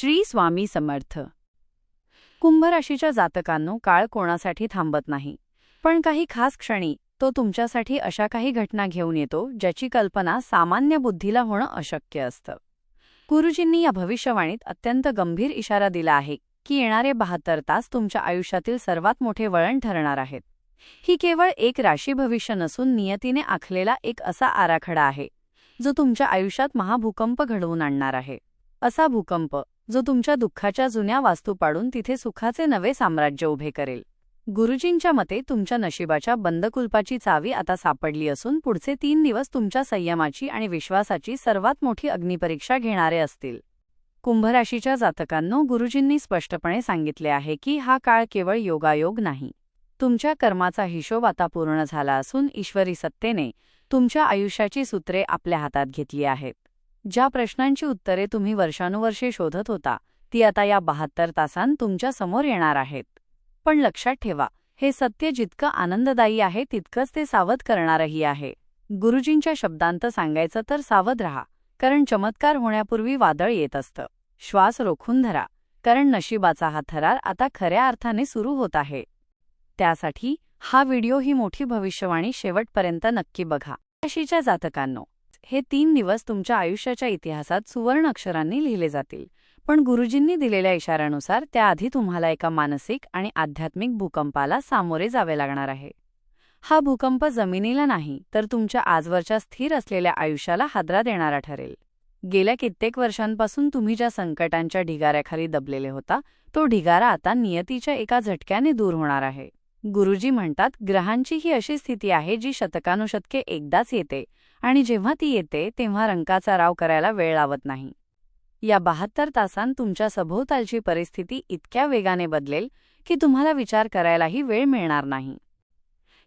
श्री स्वामी समर्थ. कुंभ राशीच्या जातकांनो काळ कोणासाठी थांबत नाही. पण काही खास क्षणी तो तुमच्यासाठी अशा काही घटना घेऊन येतो ज्याची कल्पना सामान्य बुद्धीला होणं अशक्य असतं. गुरुजींनी या भविष्यवाणीत अत्यंत गंभीर इशारा दिला आहे की येणारे बहात्तर तास तुमच्या आयुष्यातील सर्वात मोठे वळण ठरणार आहेत. ही केवळ एक राशी भविष्य नसून नियतीने आखलेला एक असा आराखडा आहे जो तुमच्या आयुष्यात महाभूकंप घडवून आणणार आहे. असा भूकंप जो तुमच्या दुःखाच्या जुन्या वास्तू पाडून तिथे सुखाचे नवे साम्राज्य उभे करेल. गुरुजींच्या मते तुमच्या नशिबाच्या बंदकुल्पाची चावी आता सापडली असून पुढचे तीन दिवस तुमच्या संयमाची आणि विश्वासाची सर्वात मोठी अग्निपरीक्षा घेणारे असतील. कुंभराशीच्या जातकांनो गुरुजींनी स्पष्टपणे सांगितले आहे की हा काळ केवळ योगायोग नाही. तुमच्या कर्माचा हिशोब आता पूर्ण झाला असून ईश्वरी सत्तेने तुमच्या आयुष्याची सूत्रे आपल्या हातात घेतली आहेत. ज्या प्रश्नांची उत्तरे तुम्ही वर्षानुवर्षे शोधत होता ती आता या बहात्तर तासांत तुमच्यासमोर येणार आहेत. पण लक्षात ठेवा हे सत्य जितकं आनंददायी आहे तितकंच ते सावध करणारही आहे. गुरुजींच्या शब्दांत सांगायचं तर सावध रहा कारण चमत्कार होण्यापूर्वी वादळ येत असतं. श्वास रोखून धरा कारण नशिबाचा हा थरार आता खऱ्या अर्थाने सुरू होत आहे. त्यासाठी हा व्हिडिओ ही मोठी भविष्यवाणी शेवटपर्यंत नक्की बघा. राशीच्या जातकांनो हे तीन दिवस तुमच्या आयुष्याच्या इतिहासात सुवर्ण अक्षरांनी लिहिले जातील. पण गुरुजींनी दिलेल्या इशाऱ्यानुसार त्याआधी तुम्हाला एका मानसिक आणि आध्यात्मिक भूकंपाला सामोरे जावे लागणार आहे. हा भूकंप जमिनीला नाही तर तुमच्या आजवरच्या स्थिर असलेल्या आयुष्याला हादरा देणारा ठरेल. गेल्या कित्येक वर्षांपासून तुम्ही ज्या संकटांच्या ढिगाऱ्याखाली दबलेले होता तो ढिगारा आता नियतीच्या एका झटक्याने दूर होणार आहे. गुरुजी म्हणतात ग्रहांची ही अशी स्थिती आहे जी शतकानुशतके एकदाच येते आणि जेव्हा ती येते तेव्हा रंकाचा राव करायला वेळ लावत नाही. या बहात्तर तासांत तुमच्या सभोवतालची परिस्थिती इतक्या वेगाने बदलेल की तुम्हाला विचार करायलाही वेळ मिळणार नाही.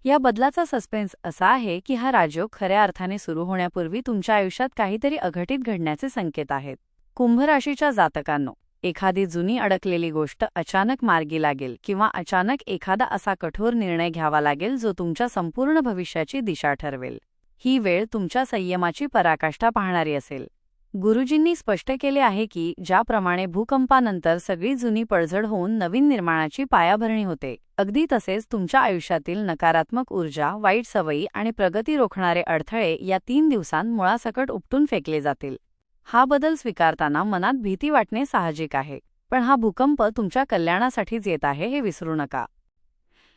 या बदलाचा सस्पेन्स असा आहे की हा राजयोग खऱ्या अर्थाने सुरू होण्यापूर्वी तुमच्या आयुष्यात काहीतरी अघटित घडण्याचे संकेत आहेत. कुंभराशीच्या जातकांनो एखादी जुनी अडकलेली गोष्ट अचानक मार्गी लागेल किंवा अचानक एखादा असा कठोर निर्णय घ्यावा लागेल जो तुमच्या संपूर्ण भविष्याची दिशा ठरवेल. ही वेळ तुमच्या संयमाची पराकाष्ठा पाहणारी असेल. गुरुजींनी स्पष्ट केले आहे की ज्याप्रमाणे भूकंपानंतर सगळी जुनी पडझड होऊन नवीन निर्माणाची पायाभरणी होते अगदी तसेच तुमच्या आयुष्यातील नकारात्मक ऊर्जा वाईट सवयी आणि प्रगती रोखणारे अडथळे या तीन दिवसांत मुळासकट उपटून फेकले जातील. हा बदल स्वीकारताना मनात भीती वाटणे साहजिक आहे पण हा भूकंप तुमच्या कल्याणासाठीच येत आहे हे विसरू नका.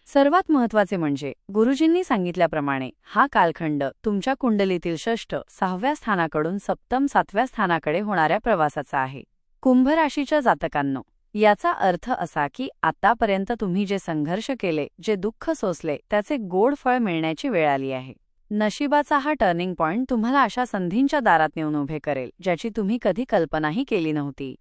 सर्वात महत्त्वाचे म्हणजे गुरुजींनी सांगितल्याप्रमाणे हा कालखंड तुमच्या कुंडलीतील षष्ठ सहाव्या स्थानाकडून सप्तम सातव्या स्थानाकडे होणाऱ्या प्रवासाचा आहे. कुंभ राशीच्या जातकांनो याचा अर्थ असा की आतापर्यंत तुम्ही जे संघर्ष केले जे दुःख सोसले त्याचे गोड फळ मिळण्याची वेळ आली आहे. नशिबाचा हा टर्निंग पॉइंट तुम्हाला अशा संधींच्या दारात नेऊन उभे करेल ज्याची तुम्ही कधी कल्पनाही केली नव्हती.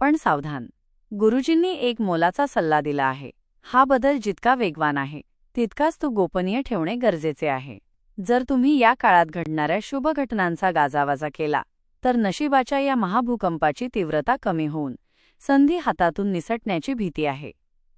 पण सावधान गुरुजींनी एक मोलाचा सल्ला दिला आहे. हा बदल जितका वेगवान आहे तितकाच तो गोपनीय ठेवणे गरजेचे आहे. जर तुम्ही या काळात घडणाऱ्या शुभ घटनांचा गाजावाजा केला तर नशिबाच्या या महाभूकंपाची तीव्रता कमी होऊन संधी हातातून निसटण्याची भीती आहे.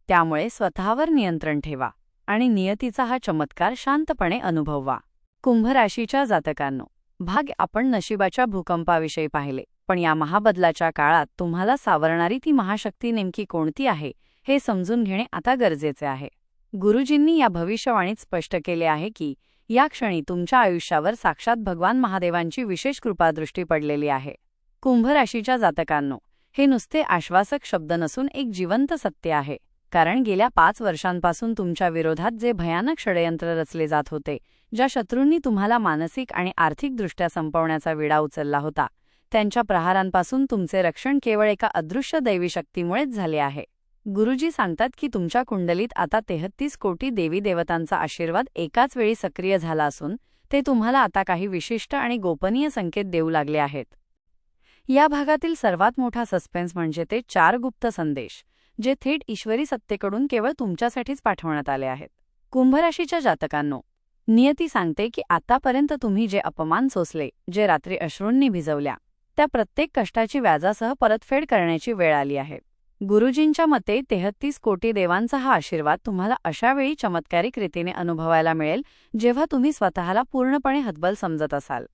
त्यामुळे स्वतःवर नियंत्रण ठेवा आणि नियतीचा हा चमत्कार शांतपणे अनुभववा. कुंभराशीच्या जातकांनो भाग आपण नशिबाच्या भूकंपाविषयी पाहिले पण या महाबदलाच्या काळात तुम्हाला सावरणारी ती महाशक्ती नेमकी कोणती आहे हे समजून घेणे आता गरजेचे आहे. गुरुजींनी या भविष्यवाणीत स्पष्ट केले आहे की या क्षणी तुमच्या आयुष्यावर साक्षात भगवान महादेवांची विशेष कृपादृष्टी पडलेली आहे. कुंभ राशीच्या जातकांनो हे नुसते आश्वासक शब्द नसून एक जिवंत सत्य आहे. कारण गेल्या पाच वर्षांपासून तुमच्या विरोधात जे भयानक षडयंत्र रचले जात होते ज्या शत्रूंनी तुम्हाला मानसिक आणि आर्थिकदृष्ट्या संपवण्याचा विडा उचलला होता त्यांच्या प्रहारांपासून तुमचे रक्षण केवळ एका अदृश्य दैवी शक्तीमुळेच झाले आहे. गुरुजी सांगतात की तुमच्या कुंडलीत आता तेहत्तीस कोटी देवी देवतांचा आशीर्वाद एकाच वेळी सक्रिय झाला असून ते तुम्हाला आता काही विशिष्ट आणि गोपनीय संकेत देऊ लागले आहेत. या भागातील सर्वात मोठा सस्पेन्स म्हणजे ते चार गुप्त संदेश जे थेट ईश्वरी सत्तेकडून केवळ तुमच्यासाठीच पाठवण्यात आले आहेत. कुंभराशीच्या जातकांनो नियती सांगते की आतापर्यंत तुम्ही जे अपमान सोसले जे रात्री अश्रूंनी भिजवल्या त्या प्रत्येक कष्टाची व्याजासह परतफेड करण्याची वेळ आली आहे. गुरुजींच्या मते तेहत्तीस कोटी देवांचा हा आशीर्वाद तुम्हाला अशावेळी चमत्कारिक रीतीने अनुभवायला मिळेल जेव्हा तुम्ही स्वतःला पूर्णपणे हतबल समजत असाल.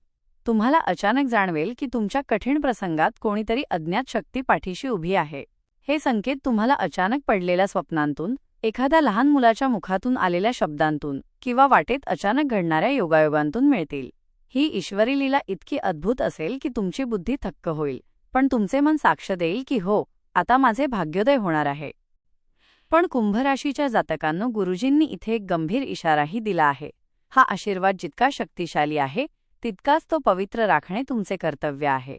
तुम्हाला अचानक जाणवेल की तुमच्या कठीण प्रसंगात कोणीतरी अज्ञात शक्ती पाठीशी उभी आहे. हे संकेत तुम्हाला अचानक पडलेल्या स्वप्नांतून एखाद्या लहान मुलाच्या मुखातून आलेल्या शब्दांतून किंवा वाटेत अचानक घडणाऱ्या योगायोगांतून मिळतील. ही ईश्वरी लीला इतकी अद्भुत असेल की तुमची बुद्धी थक्क होईल पण तुमचे मन साक्ष देईल की हो आता माझे भाग्योदय होणार आहे. पण कुंभराशीच्या जातकांनो गुरुजींनी इथे एक गंभीर इशाराही दिला आहे. हा आशीर्वाद जितका शक्तिशाली आहे तितकाच तो पवित्र राखणे तुमचे कर्तव्य आहे.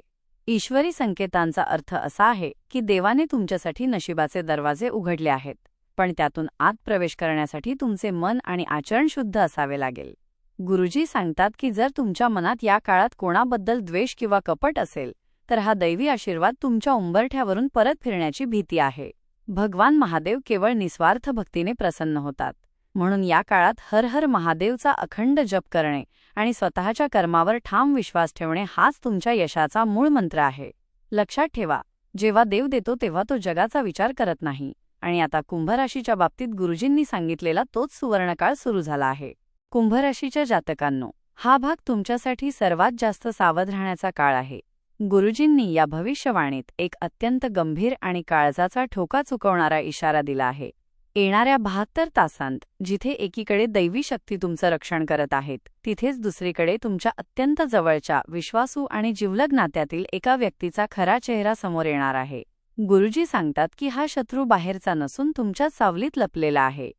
ईश्वरी संकेतांचा अर्थ असा आहे की देवाने तुमच्यासाठी नशिबाचे दरवाजे उघडले आहेत पण त्यातून आत प्रवेश करण्यासाठी तुमचे मन आणि आचरण शुद्ध असावे लागेल. गुरुजी सांगतात की जर तुमच्या मनात या काळात कोणाबद्दल द्वेष किंवा कपट असेल तर हा दैवी आशीर्वाद तुमच्या उंबरठ्यावरून परत फिरण्याची भीती आहे. भगवान महादेव केवळ निस्वार्थ भक्तीने प्रसन्न होतात. म्हणून या काळात हर हर महादेवचा अखंड जप करणे आणि स्वतःच्या कर्मावर ठाम विश्वास ठेवणे हाच तुमच्या यशाचा मूळ मंत्र आहे. लक्षात ठेवा जेव्हा देव देतो तेव्हा तो जगाचा विचार करत नाही. आणि आता कुंभराशीच्या बाबतीत गुरुजींनी सांगितलेला तोच सुवर्णकाळ सुरू झाला आहे. कुंभराशीच्या जातकांनो हा भाग तुमच्यासाठी सर्वात जास्त सावध राहण्याचा काळ आहे. गुरुजींनी या भविष्यवाणीत एक अत्यंत गंभीर आणि काळजाचा ठोका चुकवणारा इशारा दिला आहे. येणाऱ्या बहात्तर तासांत जिथे एकीकडे दैवी शक्ती तुमचं रक्षण करत आहेत तिथेच दुसरीकडे तुमच्या अत्यंत जवळच्या विश्वासू आणि जिवलग नात्यातील एका व्यक्तीचा खरा चेहरा समोर येणार आहे. गुरुजी सांगतात की हा शत्रू बाहेरचा नसून तुमच्या सावलीत लपलेला आहे.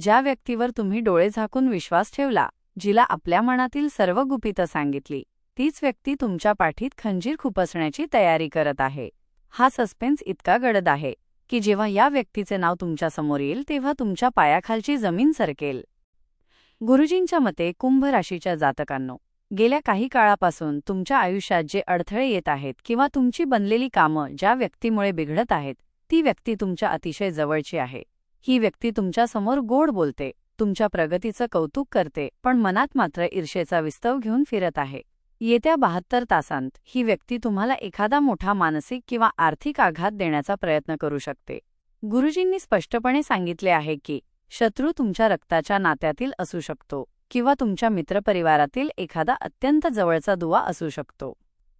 ज्या व्यक्तीवर तुम्ही डोळे झाकून विश्वास ठेवला जिला आपल्या मनातील सर्व गुपितं सांगितली तीच व्यक्ती तुमच्या पाठीत खंजीर खुपसण्याची तयारी करत आहे. हा सस्पेन्स इतका गडद आहे की जेव्हा या व्यक्तीचे नाव तुमच्यासमोर येईल तेव्हा तुमच्या पायाखालची जमीन सरकेल. गुरुजींच्या मते कुंभ राशीच्या जातकांनो गेल्या काही काळापासून तुमच्या आयुष्यात जे अडथळे येत आहेत किंवा तुमची बनलेली कामं ज्या व्यक्तीमुळे बिघडत आहेत ती व्यक्ती तुमच्या अतिशय जवळची आहे. ही व्यक्ती तुमच्यासमोर गोड बोलते तुमच्या प्रगतीचं कौतुक करते पण मनात मात्र ईर्षेचा विस्तव घेऊन फिरत आहे. येत्या बहात्तर तासांत ही व्यक्ती तुम्हाला एखादा मोठा मानसिक किंवा आर्थिक आघात देण्याचा प्रयत्न करू शकते. गुरुजींनी स्पष्टपणे सांगितले आहे की शत्रू तुमच्या रक्ताच्या नात्यातील असू शकतो किंवा तुमच्या मित्रपरिवारातील एखादा अत्यंत जवळचा दुवा असू शकतो.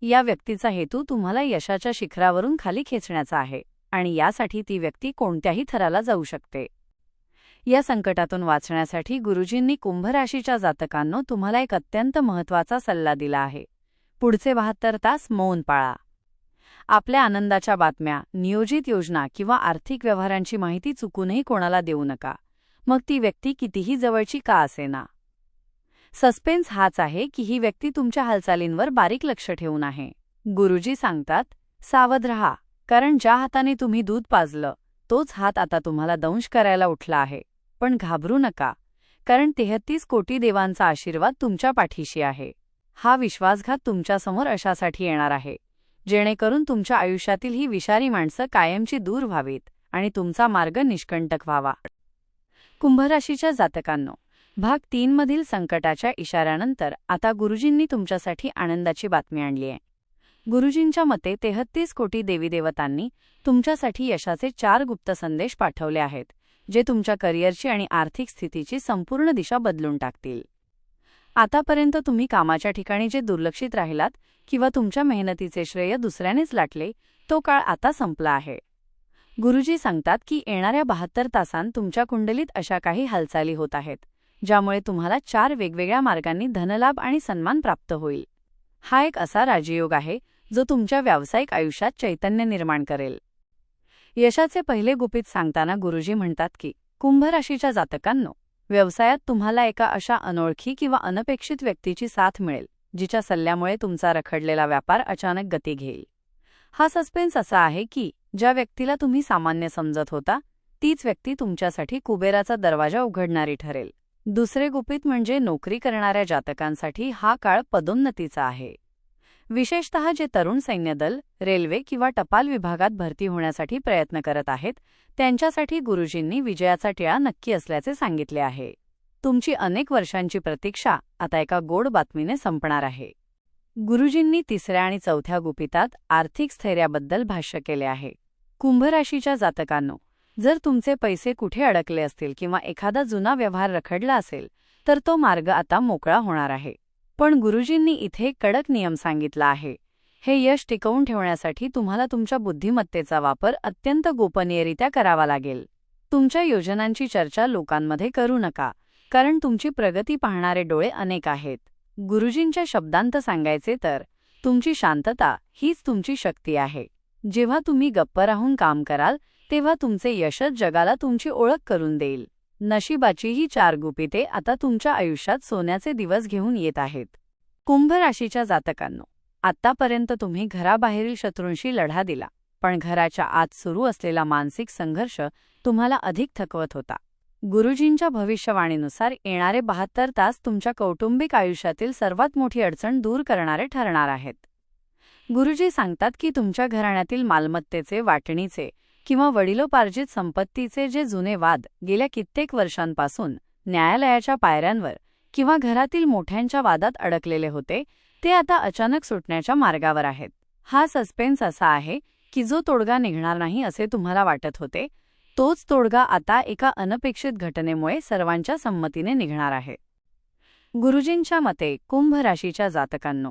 या व्यक्तीचा हेतू तुम्हाला यशाच्या शिखरावरून खाली खेचण्याचा आहे आणि यासाठी ती व्यक्ती कोणत्याही थराला जाऊ शकते. या संकटातून वाचण्यासाठी गुरुजींनी कुंभराशीच्या जातकांनो तुम्हाला एक अत्यंत महत्त्वाचा सल्ला दिला आहे. पुढचे बहात्तर तास मौन पाळा. आपल्या आनंदाच्या बातम्या नियोजित योजना किंवा आर्थिक व्यवहारांची माहिती चुकूनही कोणाला देऊ नका. मग ती व्यक्ती कितीही जवळची का असेना? सस्पेन्स हाच आहे की ही व्यक्ती तुमच्या हालचालींवर बारीक लक्ष ठेवून आहे. गुरुजी सांगतात सावध रहा कारण ज्या हाताने तुम्ही दूध पाजलं तोच हात आता तुम्हाला दंश करायला उठला आहे. पण घाबरू नका कारण तेहतीस कोटी देवांचा आशीर्वाद तुमच्या पाठीशी आहे. हा विश्वासघात तुमच्यासमोर अशासाठी येणार आहे जेणेकरून तुमच्या आयुष्यातील ही विषारी माणसं कायमची दूर व्हावीत आणि तुमचा मार्ग निष्कंटक व्हावा. कुंभराशीच्या जातकांनो भाग तीनमधील संकटाच्या इशाऱ्यानंतर आता गुरुजींनी तुमच्यासाठी आनंदाची बातमी आणली आहे. गुरुजींच्या मते तेहत्तीस कोटी देवीदेवतांनी तुमच्यासाठी यशाचे चार गुप्त संदेश पाठवले आहेत जे तुमच्या करिअरची आणि आर्थिक स्थितीची संपूर्ण दिशा बदलून टाकतील. आतापर्यंत तुम्ही कामाच्या ठिकाणी जे दुर्लक्षित राहिलात किंवा तुमच्या मेहनतीचे श्रेय दुसऱ्यानेच लाटले तो काळ आता संपला आहे. गुरुजी सांगतात की येणाऱ्या बहात्तर तासांत तुमच्या कुंडलीत अशा काही हालचाली होत आहेत ज्यामुळे तुम्हाला चार वेगवेगळ्या मार्गांनी धनलाभ आणि सन्मान प्राप्त होईल. हा एक असा राजयोग आहे जो तुमच्या व्यावसायिक आयुष्यात चैतन्य निर्माण करेल. यशाचे पहिले गुपित सांगताना गुरुजी म्हणतात की कुंभ राशीच्या जातकांनो व्यवसायात तुम्हाला एका अशा अनोळखी किंवा अनपेक्षित व्यक्तीची साथ मिळेल जिच्या सल्ल्यामुळे तुमचा रखडलेला व्यापार अचानक गती घेईल. हा सस्पेन्स असा आहे की ज्या व्यक्तीला तुम्ही सामान्य समजत होता तीच व्यक्ती तुमच्यासाठी कुबेराचा दरवाजा उघडणारी ठरेल. दुसरे गुपित म्हणजे नोकरी करणाऱ्या जातकांसाठी हा काळ पदोन्नतीचा आहे. विशेषतः जे तरुण सैन्यदल रेल्वे किंवा टपाल विभागात भरती होण्यासाठी प्रयत्न करत आहेत त्यांच्यासाठी गुरुजींनी विजयाचा टिळा नक्की असल्याचे सांगितले आहे. तुमची अनेक वर्षांची प्रतीक्षा आता एका गोड बातमीने संपणार आहे. गुरुजींनी तिसऱ्या आणि चौथ्या गुपितात आर्थिक स्थैर्याबद्दल भाष्य केले आहे. कुंभराशीच्या जातकांनो जर तुमचे पैसे कुठे अडकले असतील किंवा एखादा जुना व्यवहार रखडला असेल तर तो मार्ग आता मोकळा होणार आहे. पण गुरुजींनी इथे कडक नियम सांगितला आहे. हे यश टिकवून ठेवण्यासाठी तुम्हाला तुमच्या बुद्धिमत्तेचा वापर अत्यंत गोपनीयरित्या करावा लागेल. तुमच्या योजनांची चर्चा लोकांमध्ये करू नका कारण तुमची प्रगती पाहणारे डोळे अनेक आहेत. गुरुजींच्या शब्दांत सांगायचे तर तुमची शांतता हीच तुमची शक्ती आहे. जेव्हा तुम्ही गप्प राहून काम कराल तेव्हा तुमचे यशच जगाला तुमची ओळख करून देईल. नशिबाची ही चार गुपिते आता तुमच्या आयुष्यात सोन्याचे दिवस घेऊन येत आहेत. कुंभ राशीच्या जातकांनो आत्तापर्यंत तुम्ही घराबाहेरील शत्रूंशी लढा दिला पण घराच्या आत सुरू असलेला मानसिक संघर्ष तुम्हाला अधिक थकवत होता. गुरुजींच्या भविष्यवाणीनुसार येणारे बहात्तर तास तुमच्या कौटुंबिक आयुष्यातील सर्वात मोठी अडचण दूर करणारे ठरणार आहेत. गुरुजी सांगतात की तुमच्या घराण्यातील मालमत्तेचे वाटणीचे किंवा वडिलोपार्जित संपत्तीचे जे जुने वाद गेल्या कित्येक वर्षांपासून न्यायालयाच्या पायऱ्यांवर किंवा घरातील मोठ्यांच्या वादात अडकलेले होते ते आता अचानक सुटण्याच्या मार्गावर आहेत. हा सस्पेन्स असा आहे की जो तोडगा निघणार नाही असे तुम्हाला वाटत होते तोच तोडगा आता एका अनपेक्षित घटनेमुळे सर्वांच्या संमतीने निघणार आहे. गुरुजींच्या मते कुंभ राशीच्या जातकांनो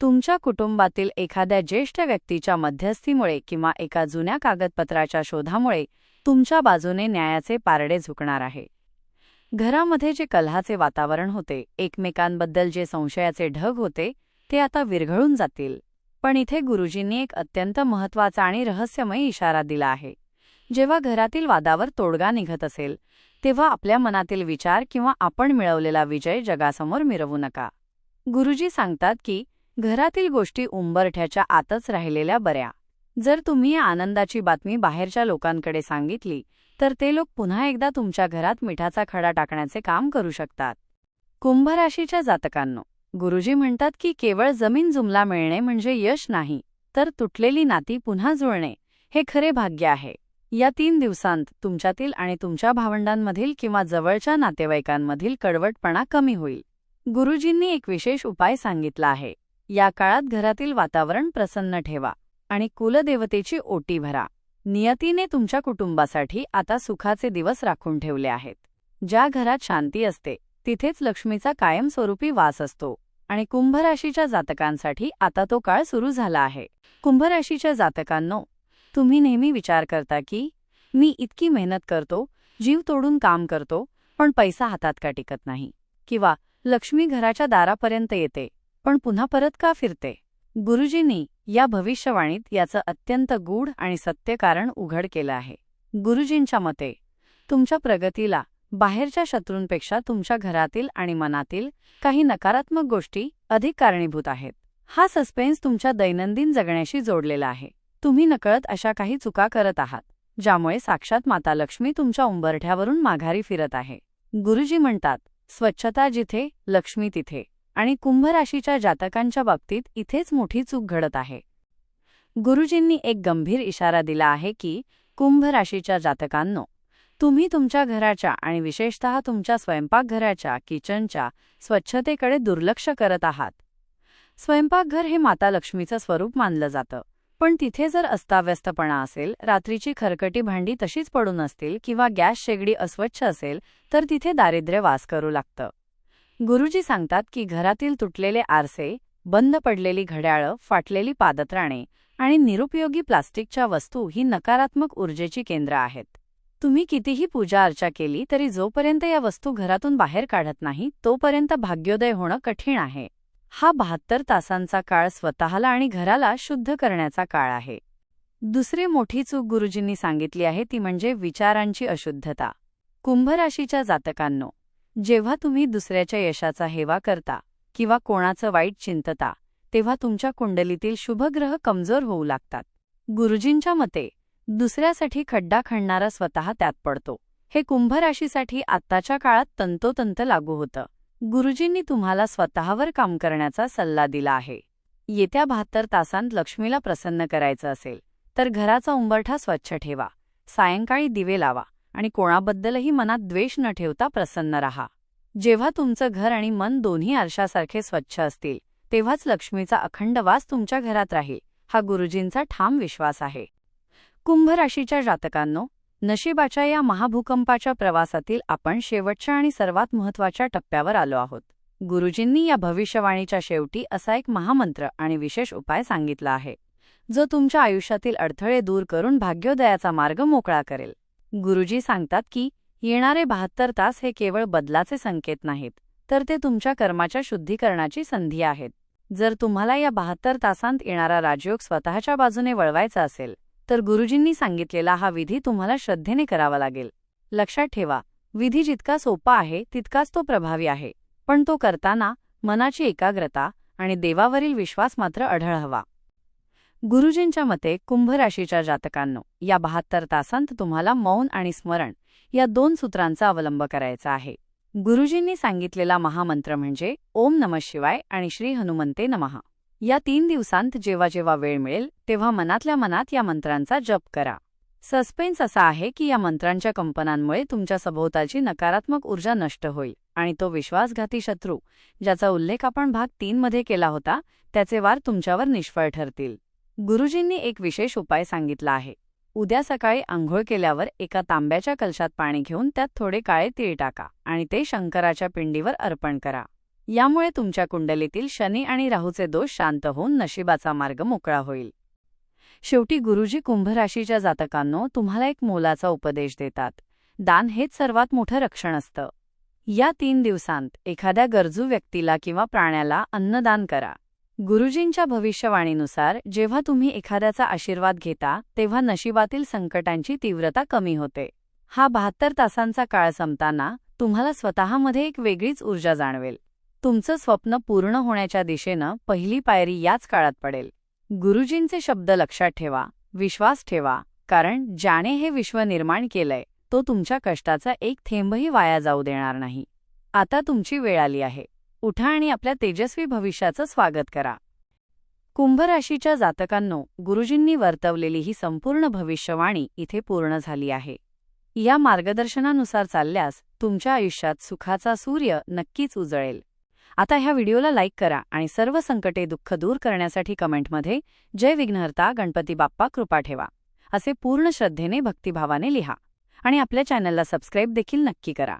तुमच्या कुटुंबातील एखाद्या ज्येष्ठ व्यक्तीच्या मध्यस्थीमुळे किंवा एका जुन्या कागदपत्राच्या शोधामुळे तुमच्या बाजूने न्यायाचे पारडे झुकणार आहे. घरामध्ये जे कल्हाचे वातावरण होते एकमेकांबद्दल जे संशयाचे ढग होते ते आता विरघळून जातील. पण इथे गुरुजींनी एक अत्यंत महत्त्वाचा आणि रहस्यमय इशारा दिला आहे. जेव्हा घरातील वादावर तोडगा निघत असेल तेव्हा आपल्या मनातील विचार किंवा आपण मिळवलेला विजय जगासमोर मिरवू नका. गुरुजी सांगतात की घरातील गोष्टी उंबरठ्याच्या आतच राहिलेल्या बऱ्या. जर तुम्ही आनंदाची बातमी बाहेरच्या लोकांकडे सांगितली तर ते लोक पुन्हा एकदा तुमच्या घरात मिठाचा खडा टाकण्याचे काम करू शकतात. कुंभ राशीच्या जातकांनो गुरुजी म्हणतात की केवळ जमीन जुमला मिळणे म्हणजे यश नाही तर तुटलेली नाती पुन्हा जुळणे हे खरे भाग्य आहे. या तीन दिवसांत तुमच्यातील आणि तुमच्या भावंडांमधील किंवा जवळच्या नातेवाईकांमधील कडवटपणा कमी होईल. गुरुजींनी एक विशेष उपाय सांगितला आहे. या काळात घरातील वातावरण प्रसन्न ठेवा आणि कुलदेवतेची ओटी भरा. नियतीने तुमच्या कुटुंबासाठी आता सुखाचे दिवस राखून ठेवले आहेत. ज्या घरात शांती असते तिथेच लक्ष्मीचा कायमस्वरूपी वास असतो आणि कुंभराशीच्या जातकांसाठी आता तो काळ सुरू झाला आहे. कुंभराशीच्या जातकांनो तुम्ही नेहमी विचार करता की मी इतकी मेहनत करतो जीव तोडून काम करतो पण पैसा हातात का टिकत नाही? किंवा लक्ष्मी घराच्या दारापर्यंत येते पण पुन्हा परत का फिरते? गुरुजींनी या भविष्यवाणीत याचं अत्यंत गूढ आणि सत्य कारण उघड केलं आहे. गुरुजींच्या मते तुमच्या प्रगतीला बाहेरच्या शत्रूंपेक्षा तुमच्या घरातील आणि मनातील काही नकारात्मक गोष्टी अधिक कारणीभूत आहेत. हा सस्पेन्स तुमच्या दैनंदिन जगण्याशी जोडलेला आहे. तुम्ही नकळत अशा काही चुका करत आहात ज्यामुळे साक्षात माता लक्ष्मी तुमच्या उंबरठ्यावरून माघारी फिरत आहे. गुरुजी म्हणतात स्वच्छता जिथे लक्ष्मी तिथे. आणि कुंभ राशीच्या जातकांच्या बाबतीत इथेच मोठी चूक घडत आहे. गुरुजींनी एक गंभीर इशारा दिला आहे की कुंभ राशीच्या जातकांनो तुम्ही तुमच्या घराच्या आणि विशेषतः तुमच्या स्वयंपाकघराच्या किचनच्या स्वच्छतेकडे दुर्लक्ष करत आहात. स्वयंपाकघर हे माता लक्ष्मीचं स्वरूप मानलं जातं. पण तिथे जर अस्ताव्यस्तपणा असेल रात्रीची खरकटी भांडी तशीच पडून असतील किंवा गॅस शेगडी अस्वच्छ असेल तर तिथे दारिद्र्य वास करू लागतं. गुरुजी सांगतात की घरातील तुटलेले आरसे बंद पडलेली घड्याळं फाटलेली पादत्राणे आणि निरुपयोगी प्लास्टिकच्या वस्तू ही नकारात्मक ऊर्जेची केंद्र आहेत. तुम्ही कितीही पूजा अर्चा केली तरी जोपर्यंत या वस्तू घरातून बाहेर काढत नाही तोपर्यंत भाग्योदय होणं कठीण आहे. हा बहात्तर तासांचा काळ स्वतःला आणि घराला शुद्ध करण्याचा काळ आहे. दुसरी मोठी चूक गुरुजींनी सांगितली आहे ती म्हणजे विचारांची अशुद्धता. कुंभराशीच्या जातकांनो जेव्हा तुम्ही दुसऱ्याच्या यशाचा हेवा करता किंवा कोणाचं वाईट चिंतता तेव्हा तुमच्या कुंडलीतील शुभग्रह कमजोर होऊ लागतात. गुरुजींच्या मते दुसऱ्यासाठी खड्डा खणणारा स्वतः त्यात पडतो. हे कुंभराशीसाठी आत्ताच्या काळात तंतोतंत लागू होतं. गुरुजींनी तुम्हाला स्वतःवर काम करण्याचा सल्ला दिला आहे. येत्या बहात्तर तासांत लक्ष्मीला प्रसन्न करायचं असेल तर घराचा उंबरठा स्वच्छ ठेवा. सायंकाळी दिवे लावा. आणि कोणाबद्दलही मनात द्वेष न ठेवता प्रसन्न रहा. जेव्हा तुमचं घर आणि मन दोन्ही आरशासारखे स्वच्छ असतील तेव्हाच लक्ष्मीचा अखंड वास तुमच्या घरात राहील हा गुरुजींचा ठाम विश्वास आहे. कुंभ राशीच्या जातकांनो नशिबाच्या या महाभूकंपाच्या प्रवासातील आपण शेवटच्या आणि सर्वात महत्त्वाच्या टप्प्यावर आलो आहोत. गुरुजींनी या भविष्यवाणीच्या शेवटी असा एक महामंत्र आणि विशेष उपाय सांगितला आहे. जो तुमच्या आयुष्यातील अडथळे दूर करून भाग्योदयाचा मार्ग मोकळा करेल. गुरुजी सांगतात की येणारे बहात्तर तास हे केवळ बदलाचे संकेत नाहीत तर ते तुमच्या कर्माच्या शुद्धीकरणाची संधी आहेत. जर तुम्हाला या बहात्तर तासांत येणारा राजयोग स्वतःच्या बाजूने वळवायचा असेल तर गुरुजींनी सांगितलेला हा विधी तुम्हाला श्रद्धेने करावा लागेल. लक्षात ठेवा विधी जितका सोपा आहे तितकाच तो प्रभावी आहे पण तो करताना मनाची एकाग्रता आणि देवावरील विश्वास मात्र आढळ हवा. गुरुजींच्या मते कुंभ राशीच्या जातकांनो या बहात्तर तासांत तुम्हाला मौन आणि स्मरण या दोन सूत्रांचा अवलंब करायचा आहे. गुरुजींनी सांगितलेला महामंत्र म्हणजे ओम नम शिवाय आणि श्री हनुमंते नमः. या तीन दिवसांत जेव्हा जेव्हा वेळ मिळेल तेव्हा मनातल्या मनात या मंत्रांचा जप करा. सस्पेन्स असा आहे की या मंत्रांच्या कंपनांमुळे तुमच्या सभोवतालची नकारात्मक ऊर्जा नष्ट होईल आणि तो विश्वासघाती शत्रू ज्याचा उल्लेख आपण भाग तीनमध्ये केला होता त्याचे वार तुमच्यावर निष्फळ ठरतील. गुरुजींनी एक विशेष उपाय सांगितला आहे. उद्या सकाळी आंघोळ केल्यावर एका तांब्याच्या कलशात पाणी घेऊन त्यात थोडे काळे तीळ टाका आणि ते शंकराच्या पिंडीवर अर्पण करा. यामुळे तुमच्या कुंडलीतील शनी आणि राहूचे दोष शांत होऊन नशिबाचा मार्ग मोकळा होईल. शेवटी गुरुजी कुंभराशीच्या जातकांनो तुम्हाला एक मोलाचा उपदेश देतात. दान हेच सर्वात मोठं रक्षण असतं. या तीन दिवसांत एखाद्या गरजू व्यक्तीला किंवा प्राण्याला अन्नदान करा. गुरुजींच्या भविष्यवाणीनुसार जेव्हा तुम्ही एखाद्याचा आशीर्वाद घेता तेव्हा नशिबातील संकटांची तीव्रता कमी होते. हा बहात्तर तासांचा काळ संपताना तुम्हाला स्वतःमध्ये एक वेगळीच ऊर्जा जाणवेल. तुमचं स्वप्न पूर्ण होण्याच्या दिशेनं पहिली पायरी याच काळात पडेल. गुरुजींचे शब्द लक्षात ठेवा विश्वास ठेवा कारण ज्याने हे विश्व निर्माण केलंय तो तुमच्या कष्टाचा एक थेंबही वाया जाऊ देणार नाही. आता तुमची वेळ आली आहे. उठा आणि आपल्या तेजस्वी भविष्याचं स्वागत करा. कुंभ राशीच्या जातकांनो गुरुजींनी वर्तवलेली ही संपूर्ण भविष्यवाणी इथे पूर्ण झाली आहे. या मार्गदर्शनानुसार चालल्यास तुमच्या आयुष्यात सुखाचा सूर्य नक्कीच उजळेल. आता ह्या व्हिडिओला लाईक करा आणि सर्व संकटे दुःख दूर करण्यासाठी कमेंटमध्ये जय विघ्नहर्ता गणपती बाप्पा कृपा ठेवा. असे पूर्ण श्रद्धेने भक्तिभावाने लिहा. आणि आपल्या चॅनलला सबस्क्राईब देखील नक्की करा.